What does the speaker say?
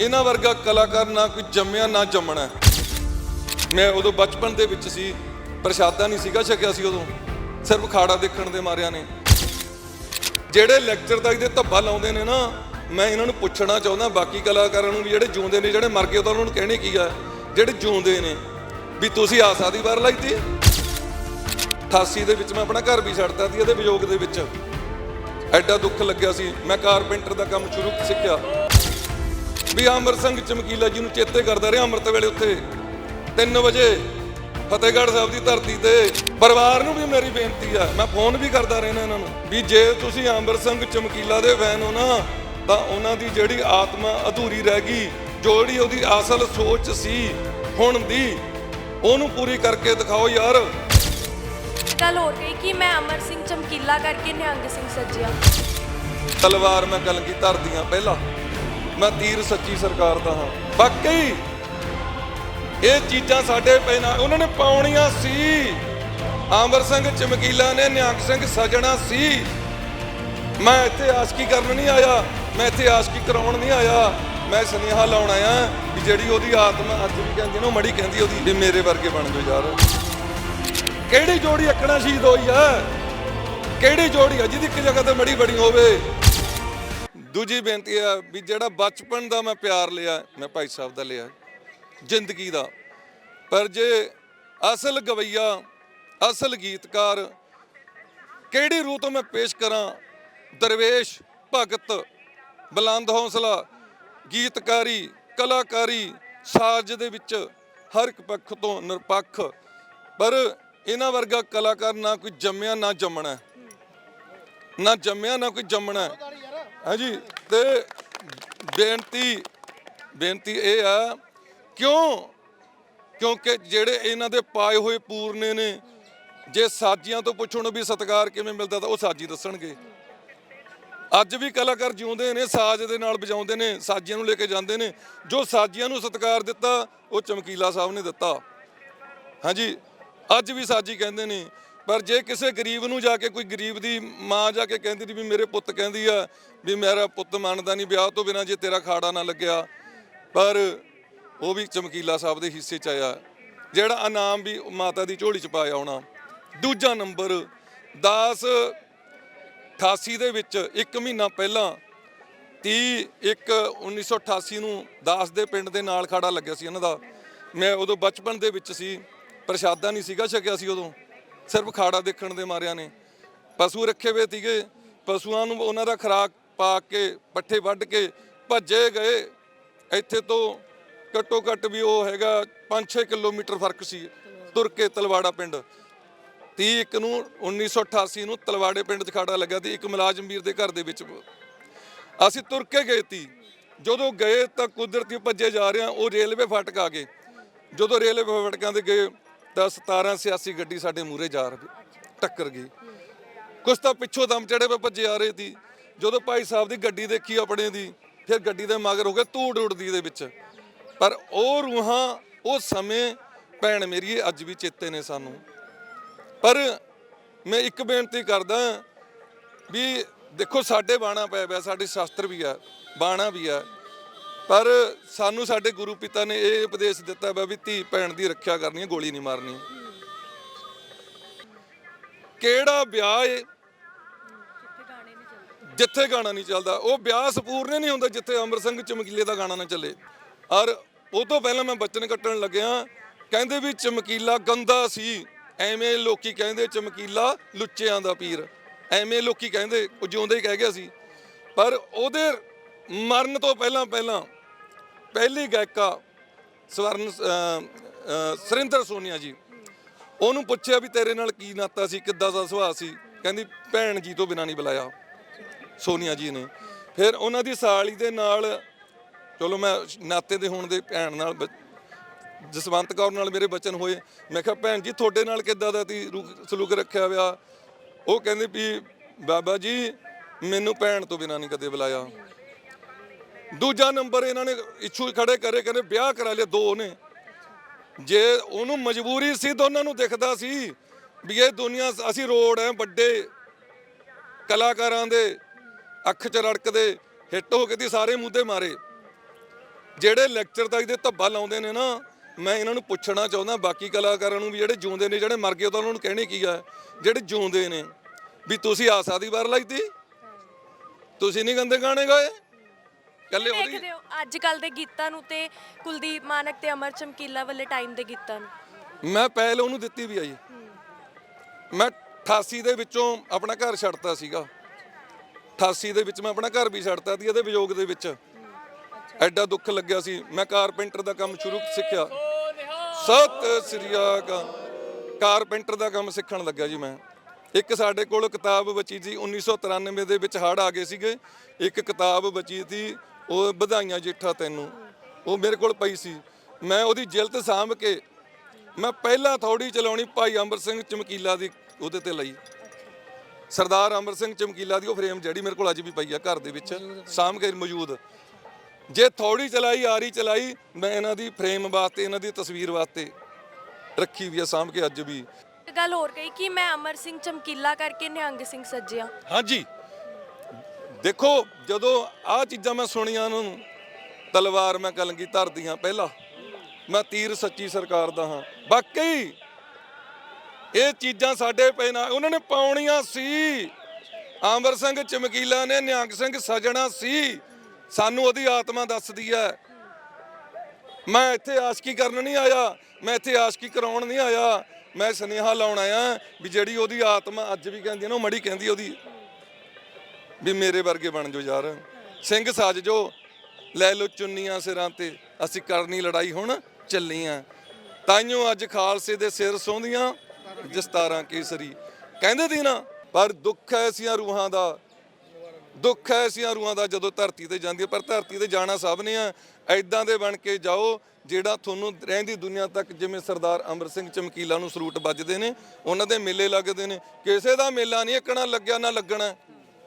ਇਹਨਾਂ ਵਰਗਾ ਕਲਾਕਾਰ ਨਾ ਕੋਈ ਜੰਮਿਆ, ਨਾ ਜੰਮਣਾ। ਮੈਂ ਉਦੋਂ ਬਚਪਨ ਦੇ ਵਿੱਚ ਸੀ, ਪ੍ਰਸ਼ਾਦਾ ਨਹੀਂ ਸੀਗਾ ਛਕਿਆ ਸੀ ਉਦੋਂ। ਸਿਰਫ ਖਾੜਾ ਦੇਖਣ ਦੇ ਮਾਰਿਆਂ ਨੇ। ਜਿਹੜੇ ਲੈਕਚਰ ਤੱਕ ਦੇ ਧੱਬਾ ਲਾਉਂਦੇ ਨੇ ਨਾ, ਮੈਂ ਇਹਨਾਂ ਨੂੰ ਪੁੱਛਣਾ ਚਾਹੁੰਦਾ, ਬਾਕੀ ਕਲਾਕਾਰਾਂ ਨੂੰ ਵੀ ਜਿਹੜੇ ਜਿਉਂਦੇ ਨੇ, ਜਿਹੜੇ ਮਰ ਗਏ ਤਾਂ ਉਹਨਾਂ ਨੂੰ ਕਹਿਣੇ ਕੀ ਆ? ਜਿਹੜੇ ਜਿਉਂਦੇ ਨੇ, ਵੀ ਤੁਸੀਂ ਆਸਾ ਦੀ ਵਾਰ ਲਾਈਤੀ 88 ਦੇ ਵਿੱਚ ਮੈਂ ਆਪਣਾ ਘਰ ਵੀ ਛੱਡਤਾ ਸੀ, ਇਹਦੇ ਵਿਯੋਗ ਦੇ ਵਿੱਚ। ਐਡਾ ਦੁੱਖ ਲੱਗਿਆ ਸੀ। ਮੈਂ ਕਾਰਪੈਂਟਰ ਦਾ ਕੰਮ ਸ਼ੁਰੂ ਸਿੱਖਿਆ। ਵੀ ਅਮਰ ਸਿੰਘ ਚਮਕੀਲਾ ਜੀ ਨੂੰ ਚੇਤੇ ਕਰਦਾ ਰਿਹਾ ਅੰਮ੍ਰਿਤ ਵੇਲੇ ਉੱਥੇ। 3 ਵਜੇ ਫਤਿਹਗੜ੍ਹ ਸਾਹਿਬ ਦੀ ਧਰਤੀ ਤੇ ਪਰਿਵਾਰ ਨੂੰ ਵੀ ਮੇਰੀ ਬੇਨਤੀ ਆ ਮੈਂ ਫੋਨ ਵੀ ਕਰਦਾ ਰਹਿਣਾ ਇਹਨਾਂ ਨੂੰ ਵੀ ਜੇ ਤੁਸੀਂ ਅਮਰ ਸਿੰਘ ਚਮਕੀਲਾ ਦੇ ਫੈਨ ਹੋ ਨਾ ਤਾਂ ਉਹਨਾਂ ਦੀ ਜਿਹੜੀ ਆਤਮਾ ਅਧੂਰੀ ਰਹਿ ਗਈ ਜਿਹੜੀ ਉਹਦੀ ਅਸਲ ਸੋਚ ਸੀ ਹੁਣ ਦੀ ਉਹਨੂੰ ਪੂਰੀ ਕਰਕੇ ਦਿਖਾਓ ਯਾਰ। ਗੱਲ ਹੋਰ ਗਈ ਕਿ ਮੈਂ ਅਮਰ ਸਿੰਘ ਚਮਕੀਲਾ ਕਰਕੇ ਨਿਹੰਗ ਸਿੰਘ ਸੱਜਿਆ। ਤਲਵਾਰ ਮੈਂ ਕਲਗੀ ਧਰਦੀਆਂ ਪਹਿਲਾਂ। ਮੈਂ ਤੀਰ ਸੱਚੀ ਸਰਕਾਰ ਦਾ ਹਾਂ। ਵਾਕਈ ਇਹ ਚੀਜ਼ਾਂ ਸਾਡੇ ਪੈਣਾ, ਉਹਨਾਂ ਨੇ ਪਾਉਣੀਆਂ ਸੀ। ਆਮਰ ਸਿੰਘ ਚਮਕੀਲਾ ਨੇ, ਨਿਹੰਗ ਸਿੰਘ ਸਜਣਾ ਸੀ। ਮੈਂ ਇੱਥੇ ਆਸ਼ਕੀ ਕਰਨ ਨਹੀਂ ਆਇਆ, ਮੈਂ ਇੱਥੇ ਆਸ਼ਕੀ ਕਰਾਉਣ ਨਹੀਂ ਆਇਆ। ਮੈਂ ਸੁਨੇਹਾ ਲਾਉਣ ਆਇਆ ਵੀ ਜਿਹੜੀ ਉਹਦੀ ਆਤਮਾ ਅੱਜ ਵੀ ਕਹਿੰਦੀ ਨਾ ਉਹ ਮੜੀ ਕਹਿੰਦੀ ਉਹਦੀ ਵੀ ਮੇਰੇ ਵਰਗੇ ਬਣ ਜਾਓ ਯਾਰ। ਕਿਹੜੀ ਜੋੜੀ ਅੱਕਣਾ ਸ਼ਹੀਦ ਹੋਈ ਆ ਕਿਹੜੀ ਜੋੜੀ ਆ ਜਿਹਦੀ ਇੱਕ ਜਗ੍ਹਾ ਤੇ ਮੜੀ ਬਣੀ ਹੋਵੇ? ਦੂਜੀ ਬੇਨਤੀ ਹੈ ਵੀ ਜਿਹੜਾ ਬਚਪਨ ਦਾ ਮੈਂ ਪਿਆਰ ਲਿਆ, ਮੈਂ ਭਾਈ ਸਾਹਿਬ ਦਾ ਲਿਆ, ਜ਼ਿੰਦਗੀ ਦਾ। ਪਰ ਜੇ ਅਸਲ ਗਵਈਆ, ਅਸਲ ਗੀਤਕਾਰ ਕਿਹੜੀ ਰੂਹ ਤੋਂ ਮੈਂ ਪੇਸ਼ ਕਰਾਂ? ਦਰਵੇਸ਼ ਭਗਤ, ਬਲੰਦ ਹੌਸਲਾ, ਗੀਤਕਾਰੀ, ਕਲਾਕਾਰੀ, ਸਾਜ਼ ਦੇ ਵਿੱਚ ਹਰ ਇੱਕ ਪੱਖ ਤੋਂ ਨਿਰਪੱਖ। ਪਰ ਇਹਨਾਂ ਵਰਗਾ ਕਲਾਕਾਰ ਨਾ ਕੋਈ ਜੰਮਿਆ, ਨਾ ਜੰਮਣਾ। ਨਾ ਜੰਮਿਆ, ਨਾ ਕੋਈ ਜੰਮਣਾ। ਹਾਂਜੀ, ਤੇ ਬੇਨਤੀ ਬੇਨਤੀ ਇਹ ਆ, ਕਿਉਂ? ਕਿਉਂਕਿ ਜਿਹੜੇ ਇਹਨਾਂ ਦੇ ਪਾਏ ਹੋਏ ਪੂਰਨੇ ਨੇ, ਜੇ ਸਾਜੀਆਂ ਤੋਂ ਪੁੱਛਣ ਵੀ ਸਤਿਕਾਰ ਕਿਵੇਂ ਮਿਲਦਾ ਤਾਂ ਉਹ ਸਾਜੀ ਦੱਸਣਗੇ। ਅੱਜ ਵੀ ਕਲਾਕਾਰ ਜਿਉਂਦੇ ਨੇ, ਸਾਜ਼ ਦੇ ਨਾਲ ਵਜਾਉਂਦੇ ਨੇ, ਸਾਜੀਆਂ ਨੂੰ ਲੈ ਕੇ ਜਾਂਦੇ ਨੇ, ਜੋ ਸਾਜੀਆਂ ਨੂੰ ਸਤਿਕਾਰ ਦਿੱਤਾ, ਉਹ ਚਮਕੀਲਾ ਸਾਹਿਬ ਨੇ ਦਿੱਤਾ। ਹਾਂਜੀ, ਅੱਜ ਵੀ ਸਾਜੀ ਕਹਿੰਦੇ ਨੇ ਪਰ ਜੇ ਕਿਸੇ ਗਰੀਬ ਨੂੰ ਜਾ ਕੇ ਕੋਈ ਗਰੀਬ ਦੀ ਮਾਂ ਜਾ ਕੇ ਕਹਿੰਦੀ ਸੀ ਵੀ ਮੇਰੇ ਪੁੱਤ ਕਹਿੰਦੀ ਆ ਵੀ ਮੇਰਾ ਪੁੱਤ ਮੰਨਦਾ ਨਹੀਂ ਵਿਆਹ ਤੋਂ ਬਿਨਾ ਜੇ ਤੇਰਾ ਖਾੜਾ ਨਾ ਲੱਗਿਆ, ਪਰ ਉਹ ਵੀ ਚਮਕੀਲਾ ਸਾਹਿਬ ਦੇ ਹਿੱਸੇ ਚ ਆਇਆ, ਜਿਹੜਾ ਇਨਾਮ ਵੀ ਮਾਤਾ ਦੀ ਝੋਲੀ ਚ ਪਾਇਆ ਹੋਣਾ। ਦੂਜਾ ਨੰਬਰ 10 88 ਦੇ ਵਿੱਚ ਇੱਕ ਮਹੀਨਾ ਪਹਿਲਾਂ 30 ਇੱਕ 1988 ਨੂੰ ਦਾਸ ਦੇ ਪਿੰਡ ਦੇ ਨਾਲ ਖਾੜਾ ਲੱਗਿਆ ਸੀ ਇਹਨਾਂ ਦਾ। ਮੈਂ ਉਦੋਂ ਬਚਪਨ ਦੇ ਵਿੱਚ ਸੀ, ਪ੍ਰਸ਼ਾਦਾ ਨਹੀਂ ਸੀਗਾ ਛਕਿਆ ਸੀ ਉਦੋਂ। ਸਿਰਫ ਖਾੜਾ ਦੇਖਣ ਦੇ ਮਾਰਿਆਂ ਨੇ। ਪਸ਼ੂ ਰੱਖੇ ਹੋਏ ਸੀਗੇ। ਪਸ਼ੂਆਂ ਨੂੰ ਉਹਨਾਂ ਦਾ ਖੁਰਾਕ ਪਾ ਕੇ, ਪੱਠੇ ਵੱਢ ਕੇ ਭੱਜੇ ਗਏ। ਇੱਥੇ ਤੋਂ ਘੱਟੋ ਘੱਟ ਵੀ ਉਹ ਹੈਗਾ 5-6 ਕਿਲੋਮੀਟਰ ਫ਼ਰਕ ਸੀ ਤੁਰ ਕੇ ਤਲਵਾੜਾ ਪਿੰਡ। 30 ਇੱਕ ਨੂੰ 1988 ਨੂੰ ਤਲਵਾੜੇ ਪਿੰਡ 'ਚ ਖਾੜਾ ਲੱਗਾ ਤੇ ਇੱਕ ਮੁਲਾਜ਼ਮ ਵੀਰ ਦੇ ਘਰ ਦੇ ਵਿੱਚ। ਅਸੀਂ ਤੁਰ ਕੇ ਗਏ ਤੀ ਜਦੋਂ ਗਏ ਤਾਂ ਕੁਦਰਤੀ ਭੱਜੇ ਜਾ ਰਹੇ ਹਾਂ, ਉਹ ਰੇਲਵੇ ਫਾਟਕ ਆ ਗਏ। ਜਦੋਂ ਰੇਲਵੇ ਫਾਟਕਾਂ ਤੇ ਗਏ ਤਾਂ 1786 ਗੱਡੀ ਸਾਡੇ ਮੂਹਰੇ ਜਾ ਰਹੀ ਟੱਕਰ ਗਈ। ਕੁਛ ਤਾਂ ਪਿੱਛੋਂ ਦਮ ਚੜੇ ਪਏ ਭੱਜੇ ਆ ਰਹੇ ਸੀ। ਜਦੋਂ ਭਾਈ ਸਾਹਿਬ ਦੀ ਗੱਡੀ ਦੇਖੀ ਆਪਣੇ ਦੀ, ਫਿਰ ਗੱਡੀ ਦੇ ਮਗਰ ਹੋ ਗਏ ਧੂੜ ਉੱਡਦੀ ਦੇ ਵਿੱਚ। ਪਰ ਉਹ ਰੂਹਾਂ, ਉਹ ਸਮੇਂ, ਭੈਣ ਮੇਰੀ ਅੱਜ ਵੀ ਚੇਤੇ ਨੇ ਸਾਨੂੰ। ਪਰ ਮੈਂ ਇੱਕ ਬੇਨਤੀ ਕਰਦਾ ਵੀ ਦੇਖੋ, ਸਾਡੇ ਬਾਣਾ ਪਿਆ ਪਿਆ, ਸਾਡੇ ਸ਼ਾਸਤਰ ਵੀ ਆ, ਬਾਣਾ ਵੀ ਆ। ਪਰ ਸਾਨੂੰ ਸਾਡੇ ਗੁਰੂ ਪਿਤਾ ਨੇ ਇਹ ਉਪਦੇਸ਼ ਦਿੱਤਾ ਵਾ ਵੀ ਧੀ ਭੈਣ ਦੀ ਰੱਖਿਆ ਕਰਨੀ ਹੈ, ਗੋਲੀ ਨਹੀਂ ਮਾਰਨੀ। ਕਿਹੜਾ ਵਿਆਹ ਏ? ਜਿੱਥੇ ਗਾਣਾ ਨਹੀਂ ਚੱਲਦਾ। ਉਹ ਵਿਆਹ ਸਪੂਰਨੇ ਨਹੀਂ ਹੁੰਦਾ ਜਿੱਥੇ ਅਮਰ ਸਿੰਘ ਚਮਕੀਲੇ ਦਾ ਗਾਣਾ ਨਾ ਚੱਲੇ। ਔਰ ਉਹ ਤੋਂ ਪਹਿਲਾਂ ਮੈਂ ਬਚਨ ਕੱਟਣ ਲੱਗਿਆ, ਕਹਿੰਦੇ ਵੀ ਚਮਕੀਲਾ ਗੰਦਾ ਸੀ, ਐਵੇਂ ਲੋਕੀ ਕਹਿੰਦੇ ਚਮਕੀਲਾ ਲੁੱਚਿਆਂ ਦਾ ਪੀਰ। ਐਵੇਂ ਲੋਕੀ ਕਹਿੰਦੇ, ਉਹ ਜਿਉਂਦੇ ਹੀ ਕਹਿ ਗਿਆ ਸੀ। ਪਰ ਉਹਦੇ ਮਰਨ ਤੋਂ ਪਹਿਲਾਂ ਪਹਿਲਾਂ ਪਹਿਲੀ ਗਾਇਕਾ ਸਵਰਨ ਅਹ, ਸੁਰਿੰਦਰ ਸੋਨੀਆ ਜੀ। ਉਹਨੂੰ ਪੁੱਛਿਆ ਵੀ ਤੇਰੇ ਨਾਲ ਕੀ ਨਾਤਾ ਸੀ ਕਿੱਦਾਂ ਦਾ ਸੁਭਾਅ ਸੀ? ਕਹਿੰਦੀ ਭੈਣ ਜੀ ਤੋਂ ਬਿਨਾਂ ਨਹੀਂ ਬੁਲਾਇਆ ਸੋਨੀਆ ਜੀ ਨੇ। ਫਿਰ ਉਹਨਾਂ ਦੀ ਸਾਲੀ ਦੇ ਨਾਲ ਚਲੋ ਮੈਂ ਨਾਤੇ ਦੇ ਹੋਣ ਦੇ ਭੈਣ ਨਾਲ ਬ- ਜਸਵੰਤ ਕੌਰ ਨਾਲ ਮੇਰੇ ਬਚਨ ਹੋਏ। ਮੈਂ ਕਿਹਾ ਭੈਣ ਜੀ ਤੁਹਾਡੇ ਨਾਲ ਕਿੱਦਾਂ ਦਾ ਤੀ ਸਲੂਕ ਰੱਖਿਆ ਹੋਇਆ ਉਹ ਕਹਿੰਦੇ ਵੀ ਬਾਬਾ ਜੀ ਮੈਨੂੰ ਭੈਣ ਤੋਂ ਬਿਨਾਂ ਨਹੀਂ ਕਦੇ ਬੁਲਾਇਆ। ਦੂਜਾ ਨੰਬਰ ਇਹਨਾਂ ਨੇ ਇਸ਼ੂ ਖੜੇ ਕਰੇ, ਕਹਿੰਦੇ ਵਿਆਹ ਕਰਾ ਲਿਆ ਦੋ ਨੇ। ਜੇ ਉਹਨੂੰ ਮਜਬੂਰੀ ਸੀ ਦੋਨਾਂ ਨੂੰ ਦਿਖਦਾ ਸੀ ਵੀ ਇਹ ਦੁਨੀਆ ਅਸੀਂ ਰੋਡ ਹੈ ਵੱਡੇ ਕਲਾਕਾਰਾਂ ਦੇ ਅੱਖ ਚ ਰੜਕਦੇ, ਹਿੱਟ ਹੋ ਕੇ ਦੀ ਸਾਰੇ ਮੁੱਦੇ ਮਾਰੇ। ਜਿਹੜੇ ਲੈਕਚਰ ਤੱਕ ਦੇ ਧੱਬਾ ਲਾਉਂਦੇ ਨੇ ਨਾ, ਮੈਂ ਇਹਨਾਂ ਨੂੰ ਪੁੱਛਣਾ ਚਾਹੁੰਦਾ, ਬਾਕੀ ਕਲਾਕਾਰਾਂ ਨੂੰ ਵੀ ਜਿਹੜੇ ਜਿਉਂਦੇ ਨੇ, ਜਿਹੜੇ ਮਰ ਗਏ, ਤਾਂ ਉਹਨਾਂ ਨੂੰ ਕਹਿਣੇ ਕੀ ਆ? ਜਿਹੜੇ ਜਿਉਂਦੇ ਨੇ, ਵੀ ਤੁਸੀਂ ਆਸਾ ਦੀ ਵਾਰ ਲਾਈਤੀ ਤੁਸੀਂ ਨਹੀਂ ਗੰਦੇ ਗਾਣੇ ਗਾਏ? ਕੱਲੇ ਉਹਦੀ ਦੇਖਦੇ ਹੋ ਅੱਜ ਕੱਲ ਦੇ ਗੀਤਾਂ ਨੂੰ ਤੇ ਕੁਲਦੀਪ ਮਾਨਕ ਤੇ ਅਮਰ ਚਮਕੀਲਾ ਵਾਲੇ ਟਾਈਮ ਦੇ ਗੀਤਾਂ ਨੂੰ। ਮੈਂ ਪਹਿਲ ਉਹਨੂੰ ਦਿੱਤੀ ਵੀ ਆ ਜੀ। ਮੈਂ 88 ਦੇ ਵਿੱਚੋਂ ਆਪਣਾ ਘਰ ਛੱਡਤਾ ਸੀਗਾ। 88 ਦੇ ਵਿੱਚ ਮੈਂ ਆਪਣਾ ਘਰ ਵੀ ਛੱਡਤਾ ਸੀ ਇਹਦੇ ਵਿਯੋਗ ਦੇ ਵਿੱਚ। ਐਡਾ ਦੁੱਖ ਲੱਗਿਆ ਸੀ। ਮੈਂ ਕਾਰਪੈਂਟਰ ਦਾ ਕੰਮ ਸ਼ੁਰੂ ਸਿੱਖਿਆ। ਸਤਿ ਸ੍ਰੀ ਅਕਾਲ। ਕਾਰਪੈਂਟਰ ਦਾ ਕੰਮ ਸਿੱਖਣ ਲੱਗਿਆ ਜੀ ਮੈਂ। ਇੱਕ ਸਾਡੇ ਕੋਲ ਕਿਤਾਬ ਬਚੀ ਸੀ 1993 ਦੇ ਵਿੱਚ ਹੜ ਆ ਗਏ ਸੀਗੇ। ਇੱਕ ਕਿਤਾਬ ਬਚੀ ਸੀ ਉਹ ਵਧਾਈਆਂ ਜੇਠਾ ਤੈਨੂੰ। ਉਹ ਮੇਰੇ ਕੋਲ ਪਈ ਸੀ। ਮੈਂ ਉਹਦੀ ਜਿਲਦ ਸਾਂਭ ਕੇ ਮੈਂ ਪਹਿਲਾਂ ਥੋੜੀ ਚਲਾਉਣੀ ਭਾਈ ਅੰਮ੍ਰਿਤ ਸਿੰਘ ਚਮਕੀਲਾ ਦੀ ਉਹਦੇ ਤੇ ਲਈ। ਸਰਦਾਰ ਅਮਰ ਸਿੰਘ ਚਮਕੀਲਾ ਦੀ ਉਹ ਫਰੇਮ ਜਿਹੜੀ ਮੇਰੇ ਕੋਲ ਅੱਜ ਵੀ ਪਈ ਆ ਘਰ ਦੇ ਵਿੱਚ ਸਾਂਭ ਕੇ ਮੌਜੂਦ। ਜੇ ਥੋੜੀ ਚਲਾਈ ਆਰੀ ਚਲਾਈ ਮੈਂ ਇਹਨਾਂ ਦੀ ਫਰੇਮ ਵਾਸਤੇ ਇਹਨਾਂ ਦੀ ਤਸਵੀਰ ਵਾਸਤੇ ਰੱਖੀ ਵੀ ਆ ਸਾਂਭ ਕੇ ਅੱਜ ਵੀ। ਗੱਲ ਹੋਰ ਕਹੀ ਕਿ ਮੈਂ ਅਮਰ ਸਿੰਘ ਚਮਕੀਲਾ ਕਰਕੇ ਨਿਹੰਗ ਸਿੰਘ ਸੱਜਿਆ। ਹਾਂਜੀ। ਦੇਖੋ, ਜਦੋਂ ਆਹ ਚੀਜ਼ਾਂ ਮੈਂ ਸੁਣੀਆਂ ਨੂੰ, ਤਲਵਾਰ ਮੈਂ ਕਲੰਗੀ ਧਰਦੀ ਹਾਂ ਪਹਿਲਾਂ। ਮੈਂ ਤੀਰ ਸੱਚੀ ਸਰਕਾਰ ਦਾ ਹਾਂ। ਬਾਕੀ ਇਹ ਚੀਜ਼ਾਂ ਸਾਡੇ ਪੈ ਨਾ, ਉਹਨਾਂ ਨੇ ਪਾਉਣੀਆਂ ਸੀ। ਆਮਰ ਸਿੰਘ ਚਮਕੀਲਾ ਨੇ, ਨਿਹੰਗ ਸਿੰਘ ਸਜਣਾ ਸੀ। ਸਾਨੂੰ ਉਹਦੀ ਆਤਮਾ ਦੱਸਦੀ ਹੈ। ਮੈਂ ਇੱਥੇ ਆਸ਼ਕੀ ਕਰਨ ਨਹੀਂ ਆਇਆ, ਮੈਂ ਇੱਥੇ ਆਸ਼ਕੀ ਕਰਾਉਣ ਨਹੀਂ ਆਇਆ। ਮੈਂ ਸੁਨੇਹਾ ਲਾਉਣ ਆਇਆ ਵੀ ਜਿਹੜੀ ਉਹਦੀ ਆਤਮਾ ਅੱਜ ਵੀ ਕਹਿੰਦੀ ਹੈ ਨਾ, ਉਹ ਮੜੀ ਕਹਿੰਦੀ ਉਹਦੀ। ਵੀ ਮੇਰੇ ਵਰਗੇ ਬਣ ਜਾਓ ਯਾਰ। ਸਿੰਘ ਸਾਜ ਜੋ, ਲੈ ਲੋ ਚੁੰਨੀਆਂ ਸਿਰਾਂ ਤੇ। ਅਸੀਂ ਕਰਨੀ ਲੜਾਈ ਹੁਣ ਚੱਲੀਆਂ ਤਾਈਓ ਅੱਜ ਖਾਲਸੇ ਦੇ ਸਿਰ ਸੌਂਦੀਆਂ ਜਸਤਾਰਾਂ ਕੇਸਰੀ। ਕਹਿੰਦੇ ਦੀ ਨਾ, ਪਰ ਦੁੱਖ ਐਸੀਆਂ ਰੂਹਾਂ ਦਾ। ਦੁੱਖ ਐਸੀਆਂ ਰੂਹਾਂ ਦਾ ਜਦੋਂ ਧਰਤੀ ਤੇ ਜਾਂਦੀ ਹੈ। ਪਰ ਧਰਤੀ ਤੇ ਜਾਣਾ ਸਭ ਨੇ ਆ। ਐਦਾਂ ਦੇ ਬਣ ਕੇ ਜਾਓ, ਜਿਹੜਾ ਤੁਹਾਨੂੰ ਰਹਿੰਦੀ ਦੁਨੀਆ ਤੱਕ ਜਿਵੇਂ ਸਰਦਾਰ ਅਮਰ ਸਿੰਘ ਚਮਕੀਲਾ ਨੂੰ ਸਲੂਟ ਵੱਜਦੇ ਨੇ, ਉਹਨਾਂ ਦੇ ਮੇਲੇ ਲੱਗਦੇ ਨੇ। ਕਿਸੇ ਦਾ ਮੇਲਾ ਨਹੀਂ, ਇੱਕਣਾ ਲੱਗਿਆ ਨਾ ਲੱਗਣਾ।